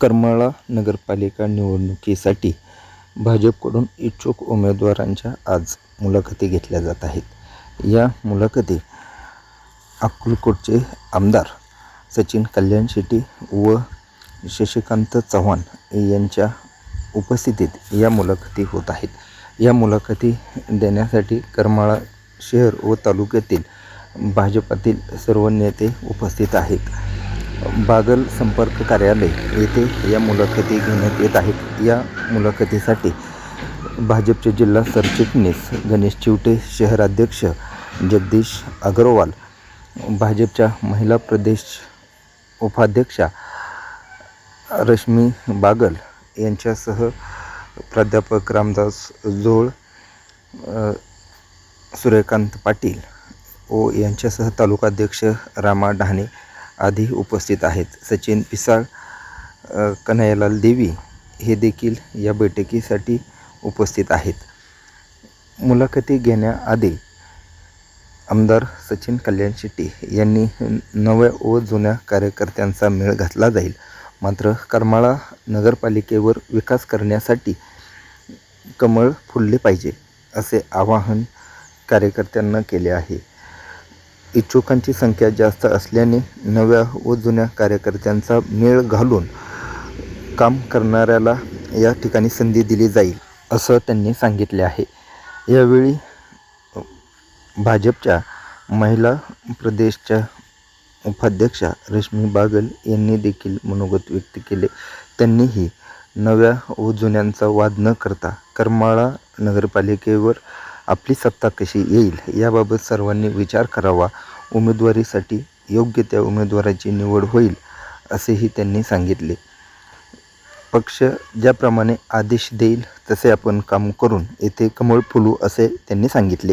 करमाळा नगरपालिका निवडणुकीसाठी भाजपकडून इच्छुक उमेदवारांच्या आज मुलाखती घेतल्या जात आहेत. या मुलाखती अक्कलकोटचे आमदार सचिन कल्याण शेट्टी व शशिकांत चव्हाण यांच्या उपस्थितीत या मुलाखती होत आहेत. या मुलाखती देण्यासाठी करमाळा शहर व तालुक्यातील भाजपातील सर्व नेते उपस्थित आहेत. बागल संपर्क कार्यालय येथे या मुलाखती घेण्यात येत आहेत. या मुलाखतीसाठी भाजपचे जिल्हा सरचिटणीस गणेश चिवटे शहराध्यक्ष जगदीश अग्रवाल भाजपच्या महिला प्रदेश उपाध्यक्षा रश्मी बागल यांच्यासह प्राध्यापक रामदास जोळ सूर्यकांत पाटील ओ यांच्यासह तालुकाध्यक्ष रामा डहाणे आधी उपस्थित आहेत. सचिन पिसाळ कन्हैयालाल देवी हे देखील या बैठकीसाठी उपस्थित आहेत. मुलाखती घेण्याआधी आमदार सचिन कल्याण शेट्टी यांनी नव्या व जुन्या कार्यकर्त्यांचा मेळ घातला जाईल. मात्र करमाळा नगरपालिकेवर विकास करण्यासाठी कमळ फुलले पाहिजे असे आवाहन कार्यकर्त्यांना केले आहे. इच्छुकांची संख्या जास्त असल्याने नव्या व जुन्या कार्यकर्त्यांचा मेळ घालून काम करणाऱ्याला या ठिकाणी संधी दिली जाईल असं त्यांनी सांगितले आहे. यावेळी भाजपच्या महिला प्रदेशच्या उपाध्यक्षा रश्मी बागल यांनी देखील मनोगत व्यक्त केले. त्यांनीही नव्या व जुन्यांचा वाद न करता करमाळा नगरपालिकेवर आपली सत्ता कशी येईल याबाबत सर्वांनी विचार करावा. उमेदवारीसाठी योग्य त्या उमेदवाराची निवड होईल असेही त्यांनी सांगितले. पक्ष ज्याप्रमाणे आदेश देईल तसे आपण काम करून येथे कमळ फुलू असे त्यांनी सांगितले.